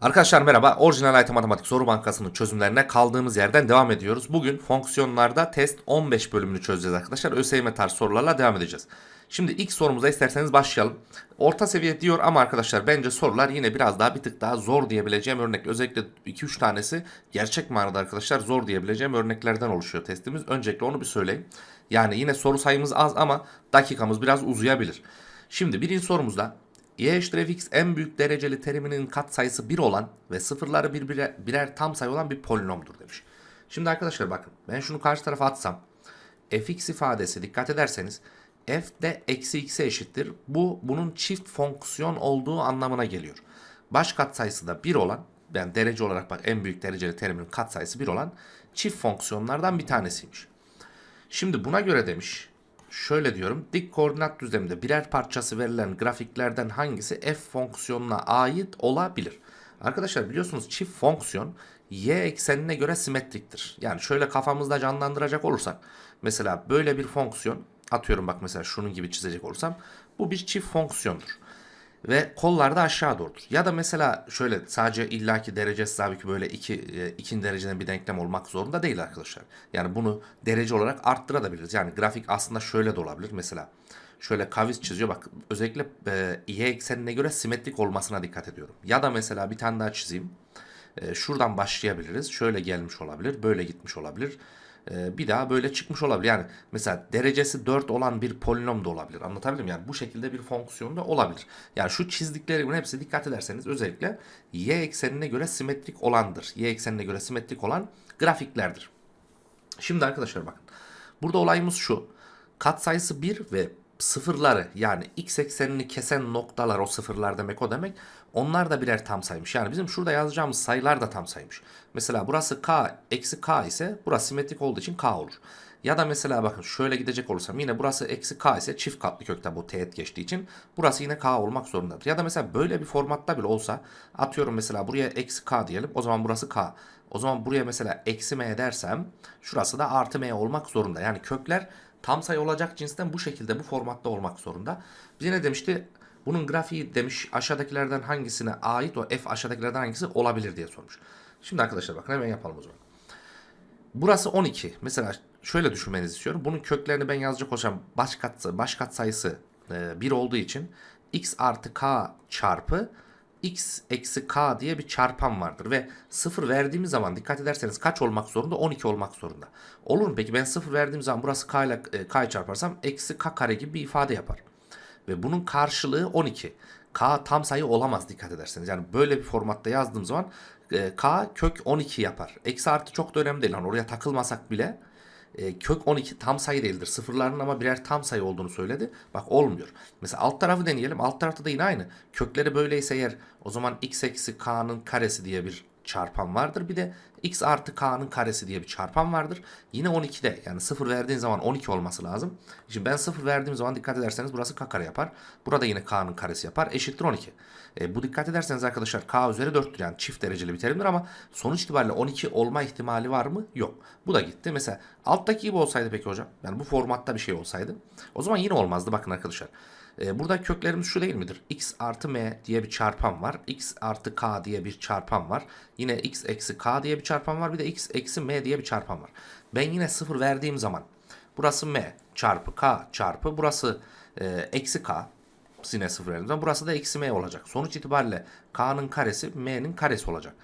Arkadaşlar merhaba. Orijinal IT Matematik Soru Bankası'nın çözümlerine kaldığımız yerden devam ediyoruz. Bugün fonksiyonlarda test 15 bölümünü çözeceğiz arkadaşlar. ÖSYM tarzı sorularla devam edeceğiz. Şimdi ilk sorumuza isterseniz başlayalım. Orta seviye diyor ama arkadaşlar bence sorular yine biraz daha bir tık daha zor diyebileceğim örnek. Özellikle 2-3 tanesi gerçek manada arkadaşlar zor diyebileceğim örneklerden oluşuyor testimiz. Öncelikle onu bir söyleyeyim. Yani yine soru sayımız az ama dakikamız biraz uzayabilir. Şimdi birinci sorumuzda y eşittir fx en büyük dereceli teriminin katsayısı 1 olan ve sıfırları birbire, birer tam sayı olan bir polinomdur demiş. Şimdi arkadaşlar bakın ben şunu karşı tarafa atsam fx ifadesi dikkat ederseniz f de eksi x'e eşittir. Bu bunun çift fonksiyon olduğu anlamına geliyor. Baş katsayısı da 1 olan yani derece olarak bak en büyük dereceli terimin katsayısı 1 olan çift fonksiyonlardan bir tanesiymiş. Şimdi buna göre demiş şöyle diyorum dik koordinat düzleminde birer parçası verilen grafiklerden hangisi f fonksiyonuna ait olabilir? Arkadaşlar biliyorsunuz çift fonksiyon y eksenine göre simetriktir. Yani şöyle kafamızda canlandıracak olursak mesela böyle bir fonksiyon atıyorum bak mesela şunun gibi çizecek olursam bu bir çift fonksiyondur ve kollar da aşağı doğrudur. Ya da mesela şöyle sadece illaki derecesi tabii ki böyle iki, e, ikinci dereceden bir denklem olmak zorunda değil arkadaşlar. Yani bunu derece olarak arttırabiliriz. Yani grafik aslında şöyle de olabilir. Mesela şöyle kavis çiziyor. Bak özellikle e, y eksenine göre simetrik olmasına dikkat ediyorum. Ya da mesela bir tane daha çizeyim. E, şuradan başlayabiliriz. Şöyle gelmiş olabilir. Böyle gitmiş olabilir bir daha böyle çıkmış olabilir. Yani mesela derecesi 4 olan bir polinom da olabilir. Anlatabildim mi? yani bu şekilde bir fonksiyon da olabilir. Yani şu çizdiklerimin hepsi dikkat ederseniz özellikle y eksenine göre simetrik olandır. Y eksenine göre simetrik olan grafiklerdir. Şimdi arkadaşlar bakın. Burada olayımız şu. Katsayısı 1 ve sıfırları yani x eksenini kesen noktalar o sıfırlar demek o demek. Onlar da birer tam saymış. Yani bizim şurada yazacağımız sayılar da tam saymış. Mesela burası k eksi k ise burası simetrik olduğu için k olur. Ya da mesela bakın şöyle gidecek olursam yine burası eksi k ise çift katlı kökten bu teğet geçtiği için burası yine k olmak zorundadır. Ya da mesela böyle bir formatta bile olsa atıyorum mesela buraya eksi k diyelim o zaman burası k. O zaman buraya mesela eksi m dersem şurası da artı m olmak zorunda. Yani kökler tam sayı olacak cinsten bu şekilde bu formatta olmak zorunda. Bize ne demişti? Bunun grafiği demiş aşağıdakilerden hangisine ait o f aşağıdakilerden hangisi olabilir diye sormuş. Şimdi arkadaşlar bakın hemen yapalım o zaman. Burası 12. Mesela şöyle düşünmenizi istiyorum. Bunun köklerini ben yazacak olsam baş kat, baş kat sayısı e, 1 olduğu için x artı k çarpı x eksi k diye bir çarpan vardır ve 0 verdiğimiz zaman dikkat ederseniz kaç olmak zorunda? 12 olmak zorunda. Olur mu peki ben 0 verdiğim zaman burası k ile e, k'yı çarparsam eksi k kare gibi bir ifade yapar. Ve bunun karşılığı 12. K tam sayı olamaz dikkat ederseniz. Yani böyle bir formatta yazdığım zaman e, K kök 12 yapar. Eksi artı çok da önemli değil. Yani oraya takılmasak bile e, kök 12 tam sayı değildir. Sıfırların ama birer tam sayı olduğunu söyledi. Bak olmuyor. Mesela alt tarafı deneyelim. Alt tarafta da yine aynı. Kökleri böyleyse eğer o zaman x eksi k'nın karesi diye bir çarpan vardır. Bir de x artı k'nın karesi diye bir çarpan vardır. Yine 12'de yani 0 verdiğin zaman 12 olması lazım. Şimdi ben 0 verdiğim zaman dikkat ederseniz burası k kare yapar. Burada yine k'nın karesi yapar. Eşittir 12. E, bu dikkat ederseniz arkadaşlar k üzeri 4'tür yani çift dereceli bir terimdir ama sonuç itibariyle 12 olma ihtimali var mı? Yok. Bu da gitti. Mesela alttaki gibi olsaydı peki hocam yani bu formatta bir şey olsaydı o zaman yine olmazdı bakın arkadaşlar. E, burada köklerimiz şu değil midir? x artı m diye bir çarpan var. x artı k diye bir çarpan var. Yine x eksi k diye bir çarpan var. Bir de x eksi m diye bir çarpan var. Ben yine sıfır verdiğim zaman burası m çarpı k çarpı burası e, eksi k yine sıfır verdiğim zaman burası da eksi m olacak. Sonuç itibariyle k'nın karesi m'nin karesi olacak.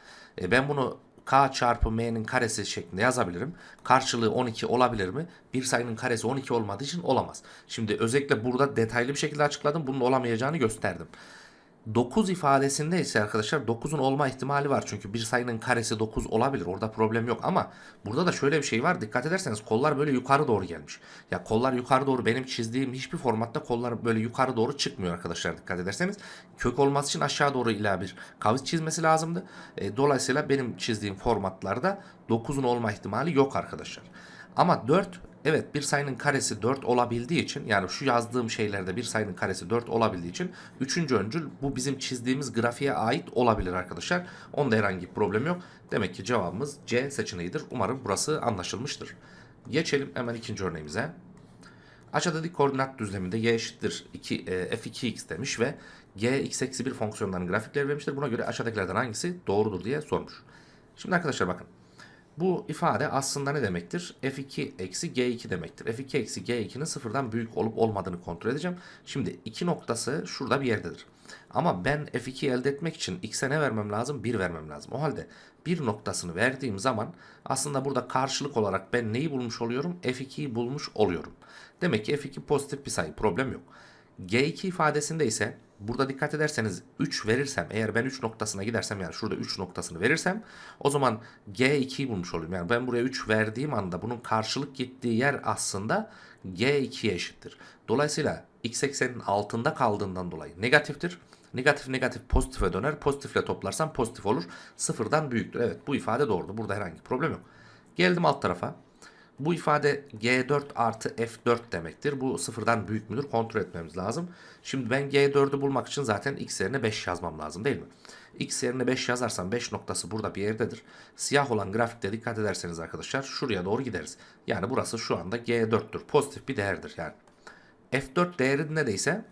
E, ben bunu k çarpı m'nin karesi şeklinde yazabilirim. Karşılığı 12 olabilir mi? Bir sayının karesi 12 olmadığı için olamaz. Şimdi özellikle burada detaylı bir şekilde açıkladım. Bunun olamayacağını gösterdim. 9 ifadesinde ise arkadaşlar 9'un olma ihtimali var. Çünkü bir sayının karesi 9 olabilir. Orada problem yok ama burada da şöyle bir şey var. Dikkat ederseniz kollar böyle yukarı doğru gelmiş. Ya kollar yukarı doğru benim çizdiğim hiçbir formatta kollar böyle yukarı doğru çıkmıyor arkadaşlar dikkat ederseniz. Kök olması için aşağı doğru ila bir kavis çizmesi lazımdı. E, dolayısıyla benim çizdiğim formatlarda 9'un olma ihtimali yok arkadaşlar. Ama 4 Evet bir sayının karesi 4 olabildiği için yani şu yazdığım şeylerde bir sayının karesi 4 olabildiği için 3. öncül bu bizim çizdiğimiz grafiğe ait olabilir arkadaşlar. Onda herhangi bir problem yok. Demek ki cevabımız C seçeneğidir. Umarım burası anlaşılmıştır. Geçelim hemen ikinci örneğimize. Aşağıda dik koordinat düzleminde y eşittir 2, e, f2x demiş ve g x eksi 1 fonksiyonlarının grafikleri vermiştir. Buna göre aşağıdakilerden hangisi doğrudur diye sormuş. Şimdi arkadaşlar bakın. Bu ifade aslında ne demektir? f2 eksi g2 demektir. f2 eksi g2'nin sıfırdan büyük olup olmadığını kontrol edeceğim. Şimdi 2 noktası şurada bir yerdedir. Ama ben f2'yi elde etmek için x'e ne vermem lazım? 1 vermem lazım. O halde 1 noktasını verdiğim zaman aslında burada karşılık olarak ben neyi bulmuş oluyorum? f2'yi bulmuş oluyorum. Demek ki f2 pozitif bir sayı. Problem yok. G2 ifadesinde ise burada dikkat ederseniz 3 verirsem eğer ben 3 noktasına gidersem yani şurada 3 noktasını verirsem o zaman G2'yi bulmuş oluyorum. Yani ben buraya 3 verdiğim anda bunun karşılık gittiği yer aslında G2'ye eşittir. Dolayısıyla x eksenin altında kaldığından dolayı negatiftir. Negatif negatif pozitife döner. Pozitifle toplarsam pozitif olur. Sıfırdan büyüktür. Evet bu ifade doğrudur. Burada herhangi bir problem yok. Geldim alt tarafa. Bu ifade G4 artı F4 demektir. Bu sıfırdan büyük müdür kontrol etmemiz lazım. Şimdi ben G4'ü bulmak için zaten x yerine 5 yazmam lazım değil mi? x yerine 5 yazarsam 5 noktası burada bir yerdedir. Siyah olan grafikte dikkat ederseniz arkadaşlar şuraya doğru gideriz. Yani burası şu anda G4'tür. Pozitif bir değerdir yani. F4 değeri neredeyse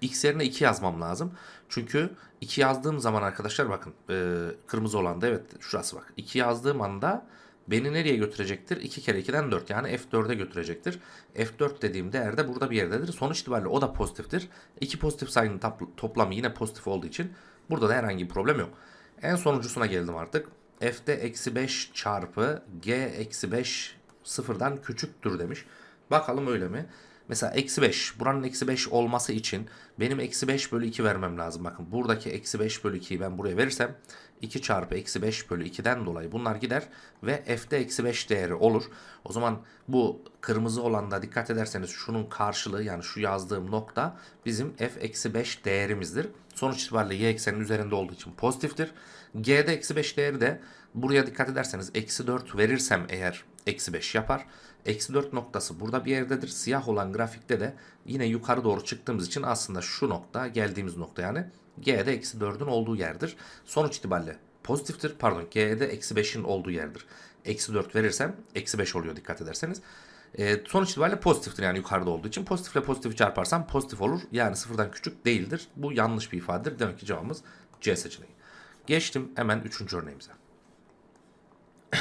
x yerine 2 yazmam lazım. Çünkü 2 yazdığım zaman arkadaşlar bakın e, kırmızı olan da evet şurası bak. 2 yazdığım anda beni nereye götürecektir? 2 kere 2'den 4 yani F4'e götürecektir. F4 dediğim değer de burada bir yerdedir. Sonuç itibariyle o da pozitiftir. İki pozitif sayının toplamı yine pozitif olduğu için burada da herhangi bir problem yok. En sonuncusuna geldim artık. F'de eksi 5 çarpı G eksi 5 sıfırdan küçüktür demiş. Bakalım öyle mi? Mesela eksi 5. Buranın eksi 5 olması için benim eksi 5 bölü 2 vermem lazım. Bakın buradaki eksi 5 bölü 2'yi ben buraya verirsem 2 çarpı eksi 5 bölü 2'den dolayı bunlar gider ve f'de eksi 5 değeri olur. O zaman bu kırmızı olanda dikkat ederseniz şunun karşılığı yani şu yazdığım nokta bizim f eksi 5 değerimizdir. Sonuç itibariyle y eksenin üzerinde olduğu için pozitiftir. G'de eksi 5 değeri de buraya dikkat ederseniz eksi 4 verirsem eğer eksi 5 yapar. Eksi 4 noktası burada bir yerdedir. Siyah olan grafikte de yine yukarı doğru çıktığımız için aslında şu nokta geldiğimiz nokta yani G'de eksi 4'ün olduğu yerdir. Sonuç itibariyle pozitiftir. Pardon G'de eksi 5'in olduğu yerdir. Eksi 4 verirsem eksi 5 oluyor dikkat ederseniz. E, sonuç itibariyle pozitiftir yani yukarıda olduğu için. Pozitifle pozitifi çarparsam pozitif olur. Yani sıfırdan küçük değildir. Bu yanlış bir ifadedir. Demek ki cevabımız C seçeneği. Geçtim hemen üçüncü örneğimize.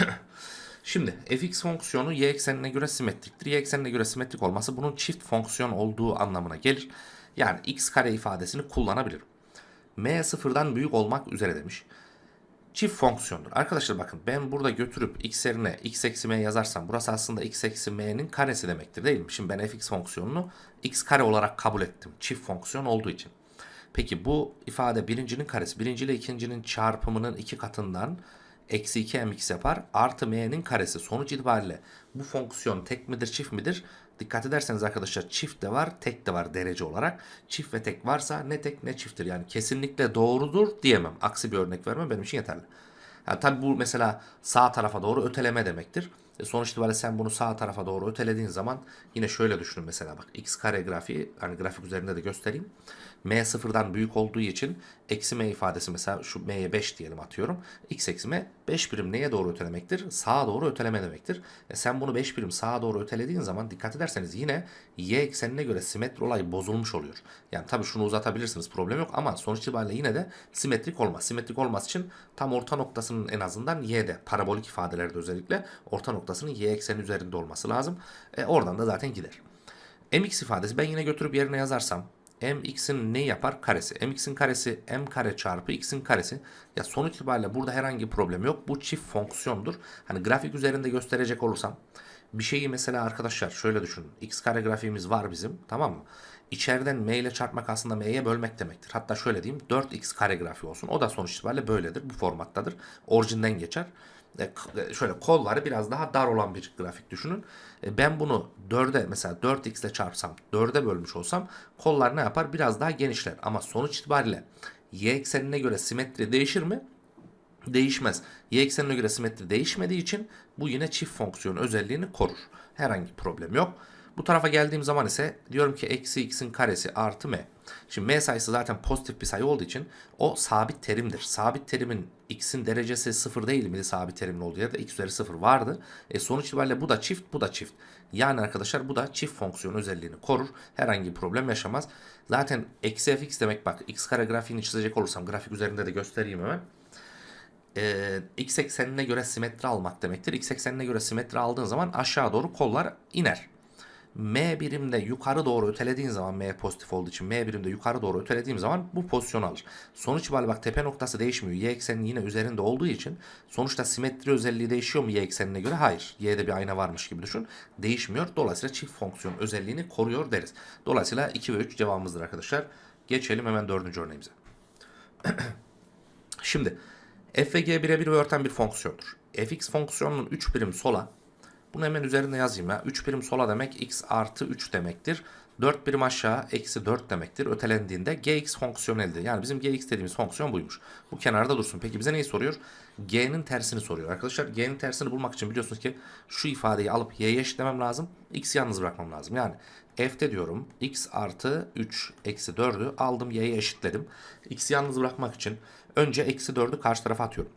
Şimdi fx fonksiyonu y eksenine göre simetriktir. Y eksenine göre simetrik olması bunun çift fonksiyon olduğu anlamına gelir. Yani x kare ifadesini kullanabilirim. M sıfırdan büyük olmak üzere demiş. Çift fonksiyondur. Arkadaşlar bakın ben burada götürüp x yerine x eksi m yazarsam burası aslında x eksi m'nin karesi demektir değil mi? Şimdi ben fx fonksiyonunu x kare olarak kabul ettim. Çift fonksiyon olduğu için. Peki bu ifade birincinin karesi. Birinci ile ikincinin çarpımının iki katından eksi 2 mx yapar. Artı m'nin karesi. Sonuç itibariyle bu fonksiyon tek midir çift midir? Dikkat ederseniz arkadaşlar çift de var tek de var derece olarak. Çift ve tek varsa ne tek ne çifttir. Yani kesinlikle doğrudur diyemem. Aksi bir örnek vermem benim için yeterli. Yani tabi bu mesela sağ tarafa doğru öteleme demektir. E sonuç itibariyle sen bunu sağ tarafa doğru ötelediğin zaman yine şöyle düşünün mesela bak x kare grafiği hani grafik üzerinde de göstereyim m sıfırdan büyük olduğu için eksi m ifadesi mesela şu m'ye 5 diyelim atıyorum. x eksi m 5 birim neye doğru ötelemektir? Sağa doğru öteleme demektir. E sen bunu 5 birim sağa doğru ötelediğin zaman dikkat ederseniz yine y eksenine göre simetri olay bozulmuş oluyor. Yani tabii şunu uzatabilirsiniz problem yok ama sonuç itibariyle yine de simetrik olmaz. Simetrik olması için tam orta noktasının en azından y'de parabolik ifadelerde özellikle orta noktasının y ekseni üzerinde olması lazım. E oradan da zaten gider. mx ifadesi ben yine götürüp yerine yazarsam mx'in ne yapar? Karesi. mx'in karesi m kare çarpı x'in karesi. Ya sonuç itibariyle burada herhangi bir problem yok. Bu çift fonksiyondur. Hani grafik üzerinde gösterecek olursam bir şeyi mesela arkadaşlar şöyle düşünün. x kare grafiğimiz var bizim tamam mı? İçeriden m ile çarpmak aslında m'ye bölmek demektir. Hatta şöyle diyeyim 4x kare grafiği olsun. O da sonuç itibariyle böyledir. Bu formattadır. Orijinden geçer. E, e, şöyle kolları biraz daha dar olan bir grafik düşünün. E, ben bunu 4'e mesela 4x ile çarpsam 4'e bölmüş olsam kollar ne yapar? Biraz daha genişler. Ama sonuç itibariyle y eksenine göre simetri değişir mi? Değişmez. Y eksenine göre simetri değişmediği için bu yine çift fonksiyon özelliğini korur. Herhangi problem yok. Bu tarafa geldiğim zaman ise diyorum ki eksi x'in karesi artı m. Şimdi m sayısı zaten pozitif bir sayı olduğu için o sabit terimdir. Sabit terimin x'in derecesi sıfır değil miydi sabit terimin olduğu yerde x üzeri sıfır vardı. E sonuç itibariyle bu da çift bu da çift. Yani arkadaşlar bu da çift fonksiyon özelliğini korur. Herhangi bir problem yaşamaz. Zaten eksi fx demek bak x kare grafiğini çizecek olursam grafik üzerinde de göstereyim hemen e, x eksenine göre simetri almak demektir. X eksenine göre simetri aldığın zaman aşağı doğru kollar iner. M birimde yukarı doğru ötelediğin zaman M pozitif olduğu için M birimde yukarı doğru ötelediğim zaman bu pozisyonu alır. Sonuç itibariyle bak tepe noktası değişmiyor. Y eksenin yine üzerinde olduğu için sonuçta simetri özelliği değişiyor mu Y eksenine göre? Hayır. Y'de bir ayna varmış gibi düşün. Değişmiyor. Dolayısıyla çift fonksiyon özelliğini koruyor deriz. Dolayısıyla 2 ve 3 cevabımızdır arkadaşlar. Geçelim hemen dördüncü örneğimize. Şimdi f ve g birebir örten bir fonksiyondur. fx fonksiyonunun 3 birim sola bunu hemen üzerinde yazayım ya. 3 birim sola demek x artı 3 demektir. 4 birim aşağı eksi 4 demektir. Ötelendiğinde gx fonksiyonu elde. Yani bizim gx dediğimiz fonksiyon buymuş. Bu kenarda dursun. Peki bize neyi soruyor? g'nin tersini soruyor. Arkadaşlar g'nin tersini bulmak için biliyorsunuz ki şu ifadeyi alıp y'ye eşitlemem lazım. x'i yalnız bırakmam lazım. Yani f'te diyorum x artı 3 eksi 4'ü aldım y'ye eşitledim. x'i yalnız bırakmak için önce eksi 4'ü karşı tarafa atıyorum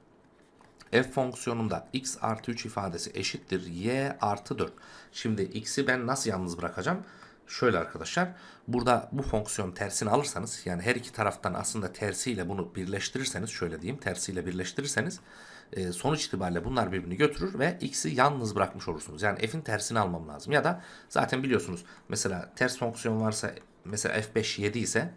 f fonksiyonunda x artı 3 ifadesi eşittir y artı 4. Şimdi x'i ben nasıl yalnız bırakacağım? Şöyle arkadaşlar burada bu fonksiyon tersini alırsanız yani her iki taraftan aslında tersiyle bunu birleştirirseniz şöyle diyeyim tersiyle birleştirirseniz e, sonuç itibariyle bunlar birbirini götürür ve x'i yalnız bırakmış olursunuz. Yani f'in tersini almam lazım ya da zaten biliyorsunuz mesela ters fonksiyon varsa mesela f5 7 ise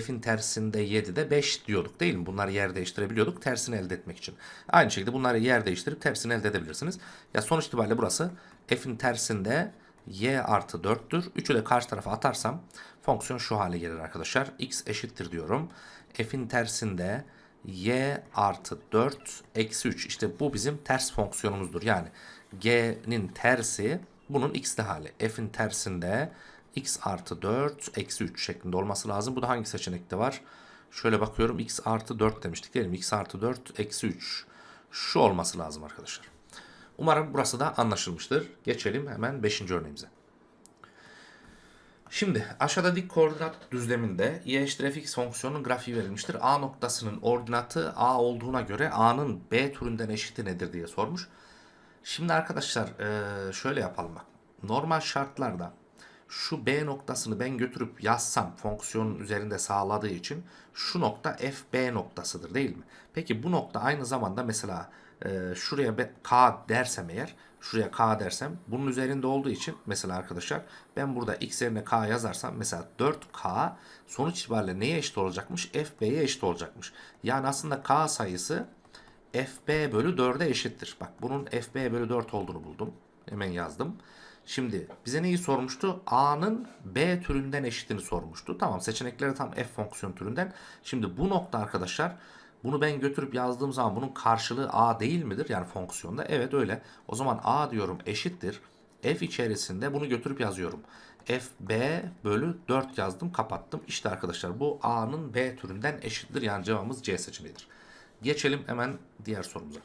f'in tersinde 7'de 5 diyorduk değil mi? Bunları yer değiştirebiliyorduk tersini elde etmek için. Aynı şekilde bunları yer değiştirip tersini elde edebilirsiniz. Ya sonuç itibariyle burası f'in tersinde y artı 4'tür. 3'ü de karşı tarafa atarsam fonksiyon şu hale gelir arkadaşlar. x eşittir diyorum. f'in tersinde y artı 4 eksi 3. İşte bu bizim ters fonksiyonumuzdur. Yani g'nin tersi bunun x'li hali. f'in tersinde x artı 4 eksi 3 şeklinde olması lazım. Bu da hangi seçenekte var? Şöyle bakıyorum x artı 4 demiştik değil mi? x artı 4 eksi 3. Şu olması lazım arkadaşlar. Umarım burası da anlaşılmıştır. Geçelim hemen 5. örneğimize. Şimdi aşağıda dik koordinat düzleminde y eşittir fx fonksiyonunun grafiği verilmiştir. A noktasının ordinatı a olduğuna göre a'nın b türünden eşiti nedir diye sormuş. Şimdi arkadaşlar şöyle yapalım bak. Normal şartlarda şu B noktasını ben götürüp yazsam fonksiyonun üzerinde sağladığı için şu nokta FB noktasıdır değil mi? Peki bu nokta aynı zamanda mesela e, şuraya K dersem eğer şuraya K dersem bunun üzerinde olduğu için mesela arkadaşlar ben burada X yerine K yazarsam mesela 4K sonuç itibariyle neye eşit olacakmış? FB'ye eşit olacakmış. Yani aslında K sayısı FB bölü 4'e eşittir. Bak bunun FB bölü 4 olduğunu buldum. Hemen yazdım. Şimdi bize neyi sormuştu? A'nın B türünden eşitini sormuştu. Tamam seçenekleri tam F fonksiyon türünden. Şimdi bu nokta arkadaşlar bunu ben götürüp yazdığım zaman bunun karşılığı A değil midir? Yani fonksiyonda. Evet öyle. O zaman A diyorum eşittir. F içerisinde bunu götürüp yazıyorum. FB bölü 4 yazdım kapattım. İşte arkadaşlar bu A'nın B türünden eşittir. Yani cevabımız C seçeneğidir. Geçelim hemen diğer sorumuza.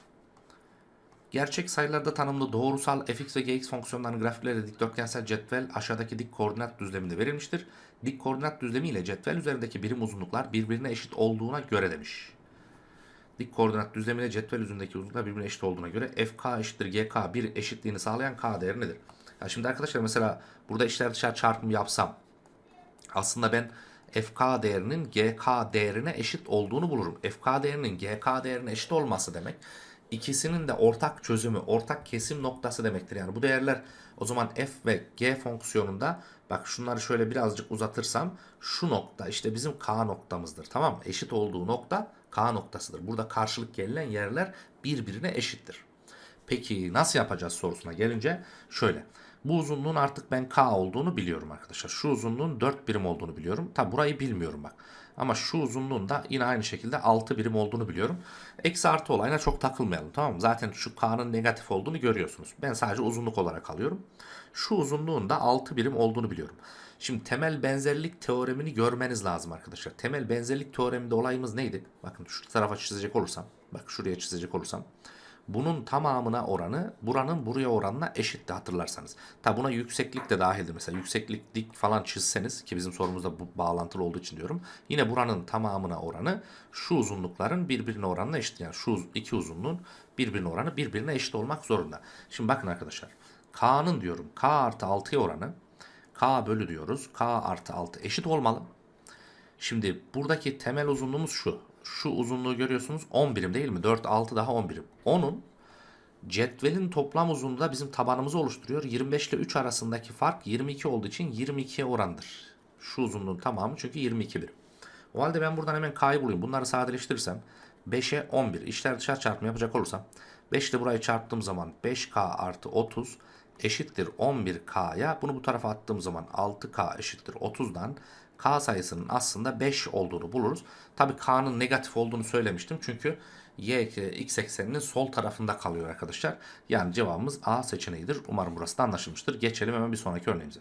Gerçek sayılarda tanımlı doğrusal fx ve gx fonksiyonlarının grafikleri dikdörtgensel cetvel aşağıdaki dik koordinat düzleminde verilmiştir. Dik koordinat düzlemi ile cetvel üzerindeki birim uzunluklar birbirine eşit olduğuna göre demiş. Dik koordinat düzlemi ile cetvel üzerindeki uzunluklar birbirine eşit olduğuna göre fk eşittir gk bir eşitliğini sağlayan k değeri nedir? Ya şimdi arkadaşlar mesela burada içler dışarı çarpımı yapsam aslında ben fk değerinin gk değerine eşit olduğunu bulurum. fk değerinin gk değerine eşit olması demek ikisinin de ortak çözümü, ortak kesim noktası demektir. Yani bu değerler o zaman f ve g fonksiyonunda bak şunları şöyle birazcık uzatırsam şu nokta işte bizim k noktamızdır. Tamam mı? Eşit olduğu nokta k noktasıdır. Burada karşılık gelen yerler birbirine eşittir. Peki nasıl yapacağız sorusuna gelince şöyle. Bu uzunluğun artık ben k olduğunu biliyorum arkadaşlar. Şu uzunluğun 4 birim olduğunu biliyorum. Tabi burayı bilmiyorum bak. Ama şu uzunluğun da yine aynı şekilde 6 birim olduğunu biliyorum. Eksi artı olayına çok takılmayalım tamam mı? Zaten şu k'nın negatif olduğunu görüyorsunuz. Ben sadece uzunluk olarak alıyorum. Şu uzunluğun da 6 birim olduğunu biliyorum. Şimdi temel benzerlik teoremini görmeniz lazım arkadaşlar. Temel benzerlik teoreminde olayımız neydi? Bakın şu tarafa çizecek olursam. Bak şuraya çizecek olursam. Bunun tamamına oranı buranın buraya oranına eşitti hatırlarsanız. Tabi buna yükseklik de dahildi. Mesela yükseklik dik falan çizseniz ki bizim sorumuzda bu bağlantılı olduğu için diyorum. Yine buranın tamamına oranı şu uzunlukların birbirine oranına eşit. Yani şu iki uzunluğun birbirine oranı birbirine eşit olmak zorunda. Şimdi bakın arkadaşlar. K'nın diyorum K artı 6'ya oranı K bölü diyoruz. K artı 6 eşit olmalı. Şimdi buradaki temel uzunluğumuz şu. Şu uzunluğu görüyorsunuz 10 birim değil mi? 4, 6 daha 10 birim. Onun cetvelin toplam uzunluğu da bizim tabanımızı oluşturuyor. 25 ile 3 arasındaki fark 22 olduğu için 22'ye orandır. Şu uzunluğun tamamı çünkü 22 birim. O halde ben buradan hemen K'yı bulayım. Bunları sadeleştirirsem 5'e 11. İşler dışarı çarpımı yapacak olursam 5 ile burayı çarptığım zaman 5K artı 30 eşittir 11K'ya. Bunu bu tarafa attığım zaman 6K eşittir 30'dan K sayısının aslında 5 olduğunu buluruz. Tabi K'nın negatif olduğunu söylemiştim. Çünkü Y x ekseninin sol tarafında kalıyor arkadaşlar. Yani cevabımız A seçeneğidir. Umarım burası da anlaşılmıştır. Geçelim hemen bir sonraki örneğimize.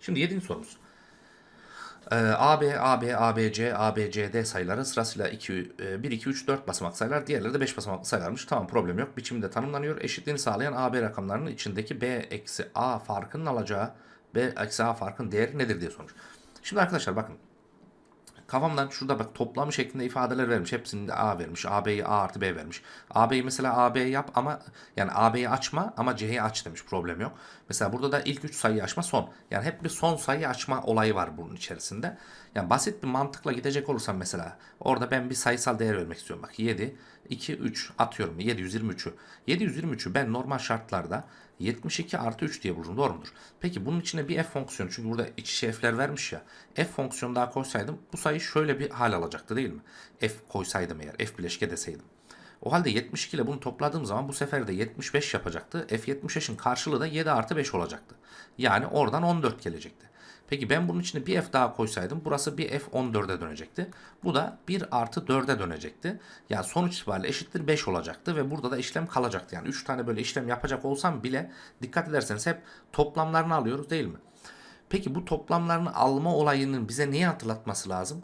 Şimdi 7. sorumuz. Ee, AB, AB, ABC, ABCD sayıları sırasıyla 2, 1, 2, 3, 4 basamak sayılar. Diğerleri de 5 basamaklı sayılarmış. Tamam problem yok. Biçimde tanımlanıyor. Eşitliğini sağlayan AB rakamlarının içindeki B eksi A farkının alacağı B eksi A farkın değeri nedir diye sormuş. Şimdi arkadaşlar bakın. Kafamdan şurada bak toplamı şeklinde ifadeler vermiş. Hepsini de A vermiş. AB'yi A artı B vermiş. AB'yi mesela AB yap ama yani AB'yi açma ama C'yi aç demiş. Problem yok. Mesela burada da ilk 3 sayıyı açma son. Yani hep bir son sayı açma olayı var bunun içerisinde. Yani basit bir mantıkla gidecek olursam mesela orada ben bir sayısal değer vermek istiyorum. Bak 7, 2, 3 atıyorum 723'ü. 723'ü ben normal şartlarda 72 artı 3 diye bulurum. Doğru mudur? Peki bunun içine bir f fonksiyonu çünkü burada iç içe f'ler vermiş ya. F fonksiyonu daha koysaydım bu sayı şöyle bir hal alacaktı değil mi? F koysaydım eğer f bileşke deseydim. O halde 72 ile bunu topladığım zaman bu sefer de 75 yapacaktı. F75'in karşılığı da 7 artı 5 olacaktı. Yani oradan 14 gelecekti. Peki ben bunun içine bir f daha koysaydım burası bir f 14'e dönecekti. Bu da 1 artı 4'e dönecekti. Yani sonuç itibariyle eşittir 5 olacaktı ve burada da işlem kalacaktı. Yani 3 tane böyle işlem yapacak olsam bile dikkat ederseniz hep toplamlarını alıyoruz değil mi? Peki bu toplamlarını alma olayının bize neyi hatırlatması lazım?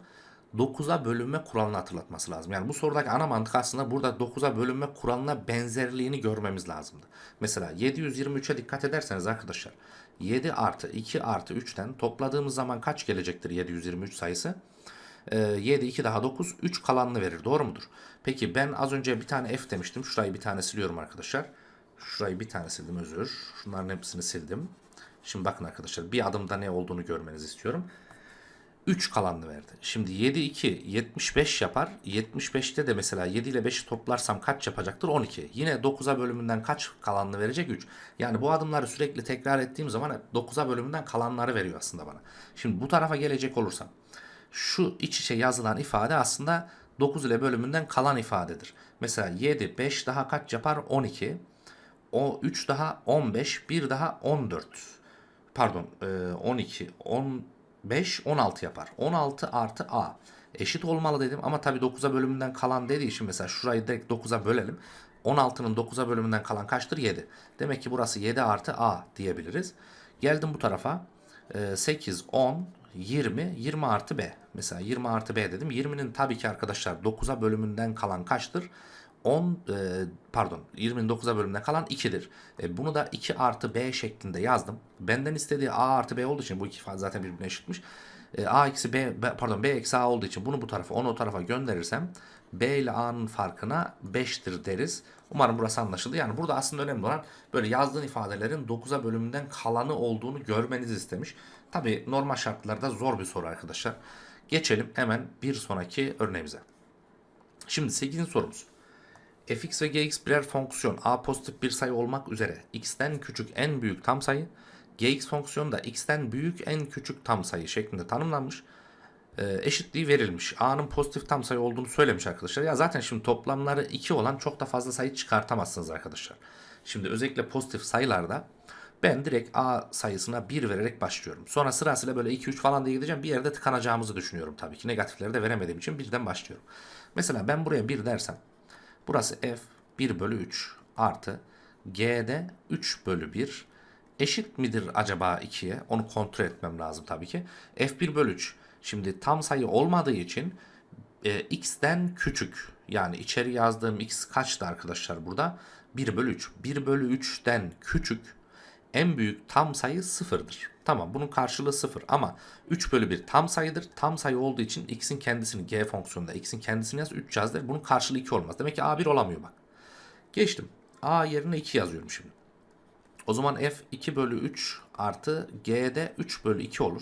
9'a bölünme kuralını hatırlatması lazım. Yani bu sorudaki ana mantık aslında burada 9'a bölünme kuralına benzerliğini görmemiz lazımdı. Mesela 723'e dikkat ederseniz arkadaşlar 7 artı 2 artı 3'ten topladığımız zaman kaç gelecektir 723 sayısı? Ee, 7, 2 daha 9, 3 kalanını verir. Doğru mudur? Peki ben az önce bir tane f demiştim. Şurayı bir tane siliyorum arkadaşlar. Şurayı bir tane sildim özür. Şunların hepsini sildim. Şimdi bakın arkadaşlar bir adımda ne olduğunu görmenizi istiyorum. 3 kalanını verdi. Şimdi 7 2 75 yapar. 75'te de mesela 7 ile 5'i toplarsam kaç yapacaktır? 12. Yine 9'a bölümünden kaç kalanını verecek? 3. Yani bu adımları sürekli tekrar ettiğim zaman hep 9'a bölümünden kalanları veriyor aslında bana. Şimdi bu tarafa gelecek olursam şu iç içe yazılan ifade aslında 9 ile bölümünden kalan ifadedir. Mesela 7 5 daha kaç yapar? 12. O 3 daha 15, 1 daha 14. Pardon, e, 12, 15, 16 yapar. 16 artı A eşit olmalı dedim ama tabii 9'a bölümünden kalan dediği için mesela şurayı direkt 9'a bölelim. 16'nın 9'a bölümünden kalan kaçtır? 7. Demek ki burası 7 artı A diyebiliriz. Geldim bu tarafa. E, 8, 10, 20, 20 artı B. Mesela 20 artı B dedim. 20'nin tabii ki arkadaşlar 9'a bölümünden kalan kaçtır? 10 e, pardon 20'nin 9'a bölümünden kalan 2'dir. E, bunu da 2 artı B şeklinde yazdım. Benden istediği A artı B olduğu için bu iki ifade zaten birbirine eşitmiş. E, A eksi B, B pardon B eksi A olduğu için bunu bu tarafa onu o tarafa gönderirsem B ile A'nın farkına 5'tir deriz. Umarım burası anlaşıldı. Yani burada aslında önemli olan böyle yazdığın ifadelerin 9'a bölümünden kalanı olduğunu görmenizi istemiş. Tabi normal şartlarda zor bir soru arkadaşlar. Geçelim hemen bir sonraki örneğimize. Şimdi 8. sorumuz. Fx ve gx birer fonksiyon a pozitif bir sayı olmak üzere x'ten küçük en büyük tam sayı, gx fonksiyonu da x'ten büyük en küçük tam sayı şeklinde tanımlanmış. Ee, eşitliği verilmiş. a'nın pozitif tam sayı olduğunu söylemiş arkadaşlar. Ya zaten şimdi toplamları 2 olan çok da fazla sayı çıkartamazsınız arkadaşlar. Şimdi özellikle pozitif sayılarda ben direkt a sayısına 1 vererek başlıyorum. Sonra sırasıyla böyle 2 3 falan diye gideceğim. Bir yerde tıkanacağımızı düşünüyorum tabii ki. Negatifleri de veremediğim için birden başlıyorum. Mesela ben buraya 1 dersem Burası f 1 bölü 3 artı g'de 3 bölü 1 eşit midir acaba 2'ye? Onu kontrol etmem lazım tabii ki. f1 bölü 3. Şimdi tam sayı olmadığı için e, x'ten küçük Yani içeri yazdığım x kaçtı arkadaşlar burada? 1 bölü 3. 1 bölü 3'ten küçük en büyük tam sayı sıfırdır. Tamam bunun karşılığı sıfır ama 3 bölü 1 tam sayıdır. Tam sayı olduğu için x'in kendisini g fonksiyonunda x'in kendisini yaz 3 yazdır. Bunun karşılığı 2 olmaz. Demek ki a1 olamıyor bak. Geçtim. a yerine 2 yazıyorum şimdi. O zaman f 2 bölü 3 artı g'de 3 bölü 2 olur.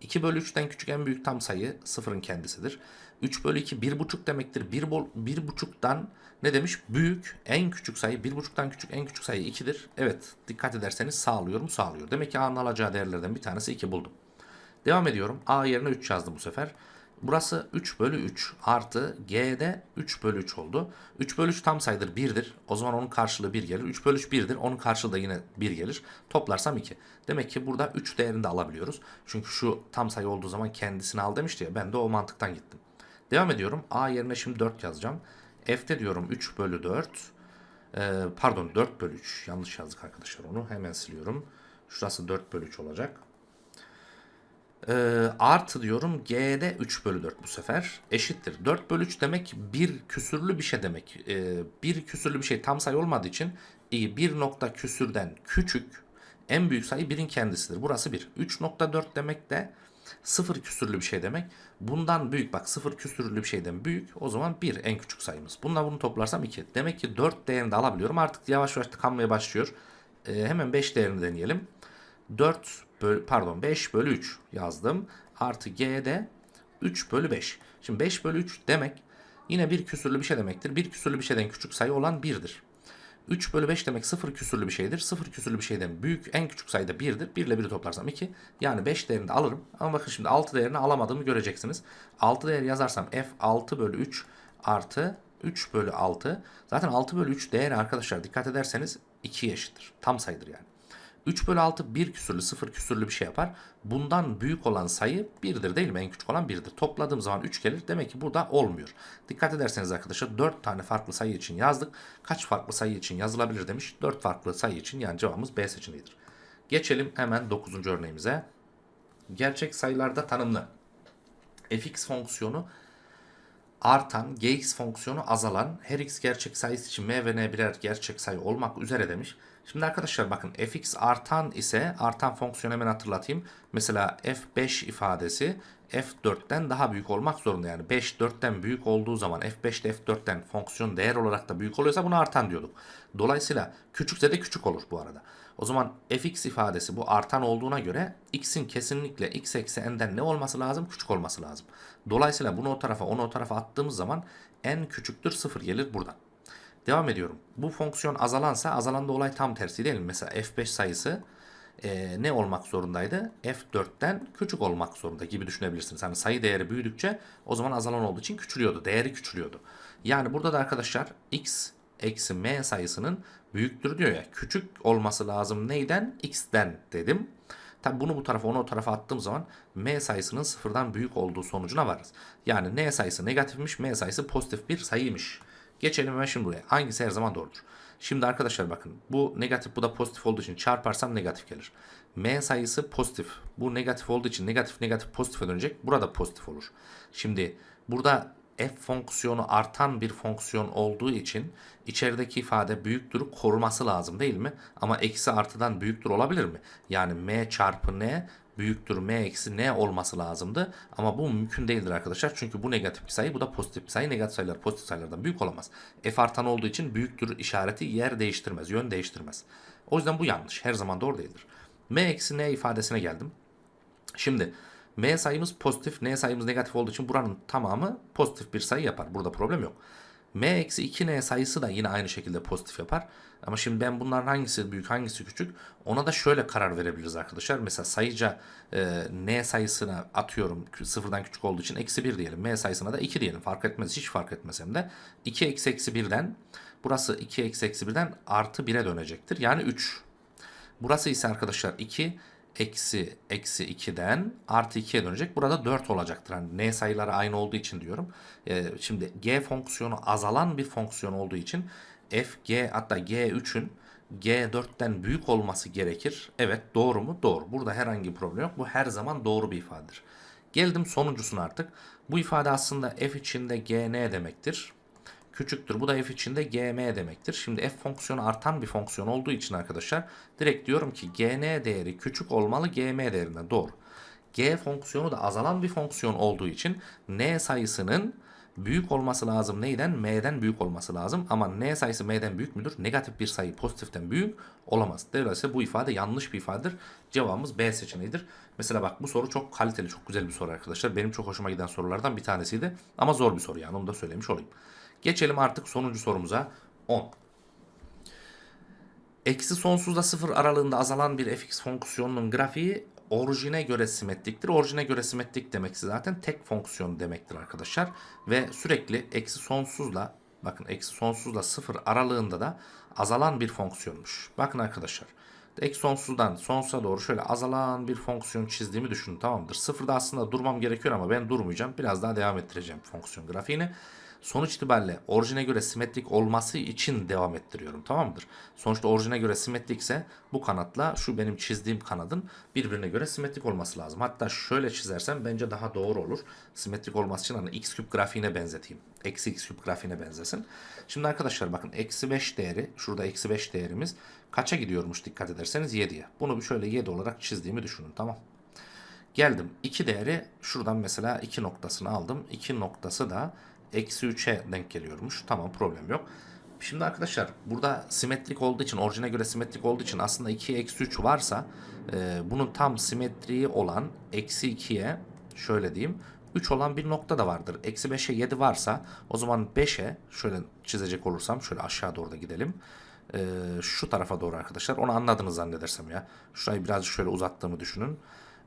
2 bölü 3'ten küçük en büyük tam sayı sıfırın kendisidir. 3 bölü 2 1,5 demektir. 1 bol, 1,5'tan ne demiş? Büyük en küçük sayı 1,5'tan küçük en küçük sayı 2'dir. Evet dikkat ederseniz sağlıyorum sağlıyor. Demek ki A'nın alacağı değerlerden bir tanesi 2 buldum. Devam ediyorum. A yerine 3 yazdım bu sefer. Burası 3 bölü 3 artı G'de 3 bölü 3 oldu. 3 bölü 3 tam sayıdır 1'dir. O zaman onun karşılığı 1 gelir. 3 bölü 3 1'dir. Onun karşılığı da yine 1 gelir. Toplarsam 2. Demek ki burada 3 değerini de alabiliyoruz. Çünkü şu tam sayı olduğu zaman kendisini al demişti ya. Ben de o mantıktan gittim. Devam ediyorum. A yerine şimdi 4 yazacağım. F'te diyorum 3 bölü 4. Ee, pardon 4 bölü 3. Yanlış yazdık arkadaşlar onu. Hemen siliyorum. Şurası 4 bölü 3 olacak. Ee, artı diyorum G'de 3 bölü 4 bu sefer eşittir. 4 bölü 3 demek bir küsürlü bir şey demek. Ee, bir küsürlü bir şey tam sayı olmadığı için e, bir nokta küsürden küçük en büyük sayı 1'in kendisidir. Burası 1. 3.4 demek de sıfır küsürlü bir şey demek. Bundan büyük bak sıfır küsürlü bir şeyden büyük o zaman 1 en küçük sayımız. Bununla bunu toplarsam 2. Demek ki 4 değerini de alabiliyorum. Artık yavaş yavaş tıkanmaya başlıyor. Ee, hemen 5 değerini deneyelim. 4 bölü, pardon 5 bölü 3 yazdım. Artı G'de 3 bölü 5. Şimdi 5 bölü 3 demek yine bir küsürlü bir şey demektir. Bir küsürlü bir şeyden küçük sayı olan 1'dir. 3 bölü 5 demek 0 küsürlü bir şeydir. 0 küsürlü bir şeyden büyük en küçük sayı da 1'dir. 1 ile 1'i toplarsam 2. Yani 5 değerini de alırım. Ama bakın şimdi 6 değerini alamadığımı göreceksiniz. 6 değeri yazarsam f 6 bölü 3 artı 3 bölü 6. Zaten 6 bölü 3 değeri arkadaşlar dikkat ederseniz 2'ye eşittir. Tam sayıdır yani. 3 bölü 6 1 küsürlü 0 küsürlü bir şey yapar. Bundan büyük olan sayı 1'dir değil mi? En küçük olan 1'dir. Topladığım zaman 3 gelir. Demek ki burada olmuyor. Dikkat ederseniz arkadaşlar 4 tane farklı sayı için yazdık. Kaç farklı sayı için yazılabilir demiş. 4 farklı sayı için yani cevabımız B seçeneğidir. Geçelim hemen 9. örneğimize. Gerçek sayılarda tanımlı. fx fonksiyonu artan, gx fonksiyonu azalan, her x gerçek sayısı için m ve n birer gerçek sayı olmak üzere demiş. Şimdi arkadaşlar bakın fx artan ise artan fonksiyonu hemen hatırlatayım. Mesela f5 ifadesi f4'ten daha büyük olmak zorunda. Yani 5 4'ten büyük olduğu zaman f5 ile f4'ten fonksiyon değer olarak da büyük oluyorsa buna artan diyorduk. Dolayısıyla küçükse de küçük olur bu arada. O zaman fx ifadesi bu artan olduğuna göre x'in kesinlikle x eksi n'den ne olması lazım? Küçük olması lazım. Dolayısıyla bunu o tarafa onu o tarafa attığımız zaman n küçüktür 0 gelir buradan. Devam ediyorum. Bu fonksiyon azalansa azalanda olay tam tersi değil mi? Mesela f5 sayısı e, ne olmak zorundaydı? f4'ten küçük olmak zorunda gibi düşünebilirsiniz. Hani sayı değeri büyüdükçe o zaman azalan olduğu için küçülüyordu. Değeri küçülüyordu. Yani burada da arkadaşlar x eksi m sayısının büyüktür diyor ya. Küçük olması lazım neyden? x'ten dedim. Tabi bunu bu tarafa onu o tarafa attığım zaman m sayısının sıfırdan büyük olduğu sonucuna varız. Yani n sayısı negatifmiş m sayısı pozitif bir sayıymış. Geçelim hemen şimdi buraya. Hangisi her zaman doğrudur? Şimdi arkadaşlar bakın bu negatif bu da pozitif olduğu için çarparsam negatif gelir. M sayısı pozitif. Bu negatif olduğu için negatif negatif pozitife dönecek. Burada pozitif olur. Şimdi burada f fonksiyonu artan bir fonksiyon olduğu için içerideki ifade büyüktürü koruması lazım değil mi? Ama eksi artıdan büyüktür olabilir mi? Yani m çarpı n büyüktür m eksi n olması lazımdı. Ama bu mümkün değildir arkadaşlar. Çünkü bu negatif bir sayı bu da pozitif bir sayı. Negatif sayılar pozitif sayılardan büyük olamaz. F artan olduğu için büyüktür işareti yer değiştirmez, yön değiştirmez. O yüzden bu yanlış. Her zaman doğru değildir. m eksi n ifadesine geldim. Şimdi m sayımız pozitif, n sayımız negatif olduğu için buranın tamamı pozitif bir sayı yapar. Burada problem yok. m eksi 2n sayısı da yine aynı şekilde pozitif yapar. Ama şimdi ben bunların hangisi büyük hangisi küçük ona da şöyle karar verebiliriz arkadaşlar. Mesela sayıca e, n sayısına atıyorum sıfırdan küçük olduğu için eksi 1 diyelim. m sayısına da 2 diyelim. Fark etmez hiç fark etmez hem de. 2 eksi eksi 1'den burası 2 eksi eksi 1'den artı 1'e dönecektir. Yani 3. Burası ise arkadaşlar 2 eksi eksi 2'den artı 2'ye dönecek. Burada 4 olacaktır. Hani n sayıları aynı olduğu için diyorum. Ee, şimdi g fonksiyonu azalan bir fonksiyon olduğu için f g hatta g3'ün g4'ten büyük olması gerekir. Evet doğru mu? Doğru. Burada herhangi bir problem yok. Bu her zaman doğru bir ifadedir. Geldim sonuncusuna artık. Bu ifade aslında f içinde gn demektir. küçüktür. Bu da f içinde gm demektir. Şimdi f fonksiyonu artan bir fonksiyon olduğu için arkadaşlar direkt diyorum ki gn değeri küçük olmalı gm değerinden doğru. g fonksiyonu da azalan bir fonksiyon olduğu için n sayısının büyük olması lazım neyden? M'den büyük olması lazım. Ama n sayısı m'den büyük müdür? Negatif bir sayı pozitiften büyük olamaz. Dolayısıyla bu ifade yanlış bir ifadedir. Cevabımız B seçeneğidir. Mesela bak bu soru çok kaliteli, çok güzel bir soru arkadaşlar. Benim çok hoşuma giden sorulardan bir tanesiydi. Ama zor bir soru yani onu da söylemiş olayım. Geçelim artık sonuncu sorumuza. 10. Eksi sonsuzla sıfır aralığında azalan bir fx fonksiyonunun grafiği orijine göre simetriktir. Orijine göre simetrik demek zaten tek fonksiyon demektir arkadaşlar. Ve sürekli eksi sonsuzla bakın eksi sonsuzla sıfır aralığında da azalan bir fonksiyonmuş. Bakın arkadaşlar. Eksi sonsuzdan sonsuza doğru şöyle azalan bir fonksiyon çizdiğimi düşünün tamamdır. Sıfırda aslında durmam gerekiyor ama ben durmayacağım. Biraz daha devam ettireceğim fonksiyon grafiğini. Sonuç itibariyle orijine göre simetrik olması için devam ettiriyorum tamamdır. Sonuçta orijine göre simetrikse bu kanatla şu benim çizdiğim kanadın birbirine göre simetrik olması lazım. Hatta şöyle çizersem bence daha doğru olur. Simetrik olması için hani x küp grafiğine benzeteyim. Eksi x küp grafiğine benzesin. Şimdi arkadaşlar bakın eksi 5 değeri şurada eksi 5 değerimiz kaça gidiyormuş dikkat ederseniz 7'ye. Bunu şöyle 7 olarak çizdiğimi düşünün tamam. Geldim 2 değeri şuradan mesela 2 noktasını aldım. 2 noktası da eksi 3'e denk geliyormuş. Tamam problem yok. Şimdi arkadaşlar burada simetrik olduğu için orijine göre simetrik olduğu için aslında 2'ye eksi 3 varsa e, bunun tam simetriği olan eksi 2'ye şöyle diyeyim 3 olan bir nokta da vardır. Eksi 5'e 7 varsa o zaman 5'e şöyle çizecek olursam şöyle aşağı doğru da gidelim. E, şu tarafa doğru arkadaşlar onu anladınız zannedersem ya. Şurayı biraz şöyle uzattığımı düşünün.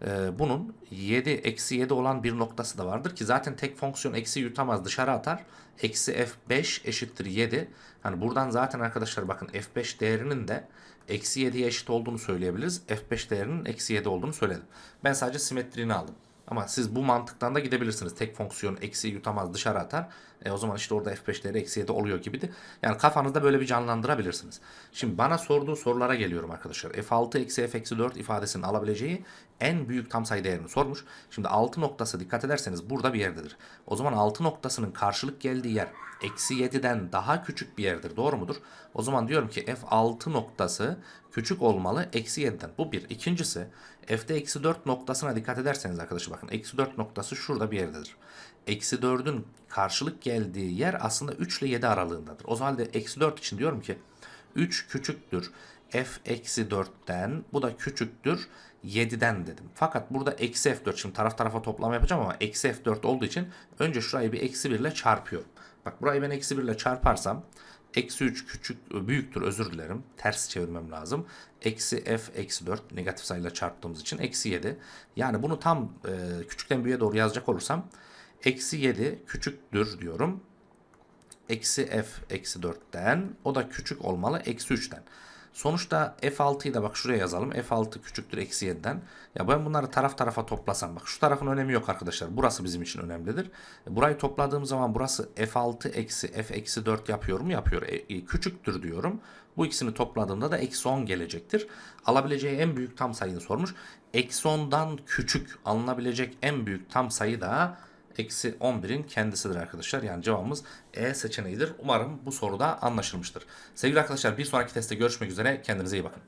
Ee, bunun 7 eksi 7 olan bir noktası da vardır ki zaten tek fonksiyon eksi yutamaz dışarı atar. Eksi f5 eşittir 7. Hani buradan zaten arkadaşlar bakın f5 değerinin de eksi 7'ye eşit olduğunu söyleyebiliriz. f5 değerinin eksi 7 olduğunu söyledim. Ben sadece simetriğini aldım. Ama siz bu mantıktan da gidebilirsiniz. Tek fonksiyon eksi yutamaz dışarı atar. E, o zaman işte orada f5 değeri eksi 7 oluyor gibiydi. Yani kafanızda böyle bir canlandırabilirsiniz. Şimdi bana sorduğu sorulara geliyorum arkadaşlar. f6 eksi f eksi 4 ifadesinin alabileceği en büyük tam sayı değerini sormuş. Şimdi 6 noktası dikkat ederseniz burada bir yerdedir. O zaman 6 noktasının karşılık geldiği yer eksi 7'den daha küçük bir yerdir. Doğru mudur? O zaman diyorum ki f6 noktası küçük olmalı eksi 7'den. Bu bir. İkincisi f'de eksi 4 noktasına dikkat ederseniz arkadaşlar bakın eksi 4 noktası şurada bir yerdedir. Eksi 4'ün karşılık geldiği yer aslında 3 ile 7 aralığındadır. O zaman de eksi 4 için diyorum ki 3 küçüktür f eksi 4'ten bu da küçüktür 7'den dedim. Fakat burada eksi f4 şimdi taraf tarafa toplama yapacağım ama eksi f4 olduğu için önce şurayı bir eksi 1 ile çarpıyorum. Bak burayı ben eksi 1 ile çarparsam eksi 3 küçük büyüktür özür dilerim. Ters çevirmem lazım. Eksi f eksi 4 negatif sayıyla çarptığımız için eksi 7. Yani bunu tam e, küçükten büyüğe doğru yazacak olursam eksi 7 küçüktür diyorum. Eksi f eksi 4'ten o da küçük olmalı eksi 3'ten. Sonuçta F6'yı da bak şuraya yazalım. F6 küçüktür eksi 7'den. Ya ben bunları taraf tarafa toplasam bak şu tarafın önemi yok arkadaşlar. Burası bizim için önemlidir. Burayı topladığım zaman burası F6 eksi F eksi 4 yapıyor mu? Yapıyor. E, e, küçüktür diyorum. Bu ikisini topladığımda da eksi 10 gelecektir. Alabileceği en büyük tam sayını sormuş. Eksi 10'dan küçük alınabilecek en büyük tam sayı da eksi 11'in kendisidir arkadaşlar. Yani cevabımız E seçeneğidir. Umarım bu soruda anlaşılmıştır. Sevgili arkadaşlar bir sonraki testte görüşmek üzere. Kendinize iyi bakın.